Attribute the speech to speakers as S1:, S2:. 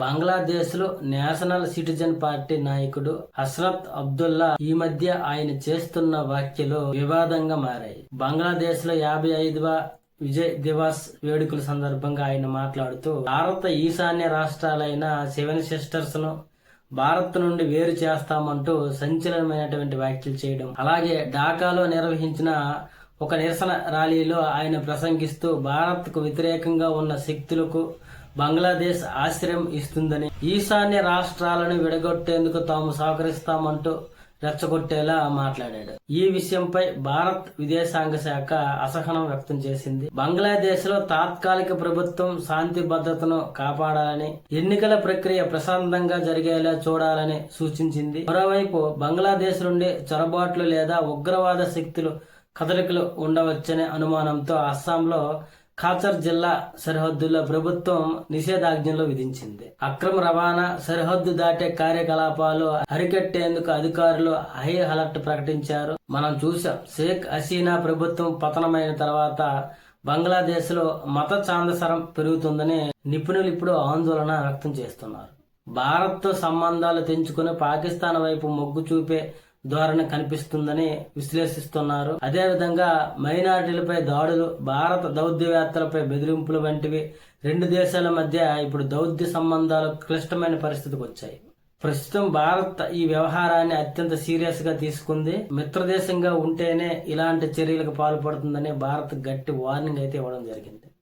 S1: బంగ్లాదేశ్లో national citizen party నాయకుడు హస్రత్ అబ్దుల్లా ఈ మధ్య ఆయన చేస్తున్న వ్యాఖ్యలు వివాదంగా మారాయి. బంగ్లాదేశ్లో యాభై ఐదవ విజయ్ దివాస్ వేడుకల సందర్భంగా ఆయన మాట్లాడుతూ భారత ఈశాన్య రాష్ట్రాలైన సెవెన్ సిస్టర్స్ను భారత్ నుండి వేరు చేస్తామంటూ సంచలనమైనటువంటి వ్యాఖ్యలు చేయడం అలాగే ఢాకాలో నిర్వహించిన ఒక నిరసన ర్యాలీలో ఆయన ప్రసంగిస్తూ భారత్కు వ్యతిరేకంగా ఉన్న శక్తులకు బంగ్లాదేశ్ ఆశ్రయం ఇస్తుందని ఈశాన్య రాష్ట్రాలను విడగొట్టేందుకు తాము సహకరిస్తామంటూ రెచ్చగొట్టేలా మాట్లాడాడు. ఈ విషయంపై భారత్ విదేశాంగ శాఖ అసహనం వ్యక్తం చేసింది. బంగ్లాదేశ్లో తాత్కాలిక ప్రభుత్వం శాంతి భద్రతను కాపాడాలని ఎన్నికల ప్రక్రియ ప్రశాంతంగా జరిగేలా చూడాలని సూచించింది. మరోవైపు బంగ్లాదేశ్ నుండి చొరబాట్లు లేదా ఉగ్రవాద శక్తులు కదలికలు ఉండవచ్చనే అనుమానంతో అస్సాంలో ఖాచర్ జిల్లా సరిహద్దుల్లో ప్రభుత్వం నిషేధాజ్ఞలు విధించింది. అక్రమ రవాణా సరిహద్దు దాటే కార్యకలాపాలు అరికట్టేందుకు అధికారులు హై అలర్ట్ ప్రకటించారు. మనం చూసాం షేక్ హసీనా ప్రభుత్వం పతనమైన తర్వాత బంగ్లాదేశ్లో మత చాందసరం పెరుగుతుందని నిపుణులు ఇప్పుడు ఆందోళన వ్యక్తం చేస్తున్నారు. భారత్తో సంబంధాలు తెంచుకుని పాకిస్తాన్ వైపు మొగ్గు చూపే ధోరణి కనిపిస్తుందని విశ్లేషిస్తున్నారు. అదేవిధంగా మైనారిటీలపై దాడులు భారత దౌత్యవేత్తలపై బెదిరింపులు వంటివి రెండు దేశాల మధ్య ఇప్పుడు దౌత్య సంబంధాలు క్లిష్టమైన పరిస్థితికి వచ్చాయి. ప్రస్తుతం భారత్ ఈ వ్యవహారాన్ని అత్యంత సీరియస్గా తీసుకుంది. మిత్రదేశంగా ఉంటేనే ఇలాంటి చర్యలకు పాల్పడుతుందని భారత్ గట్టి వార్నింగ్ అయితే ఇవ్వడం జరిగింది.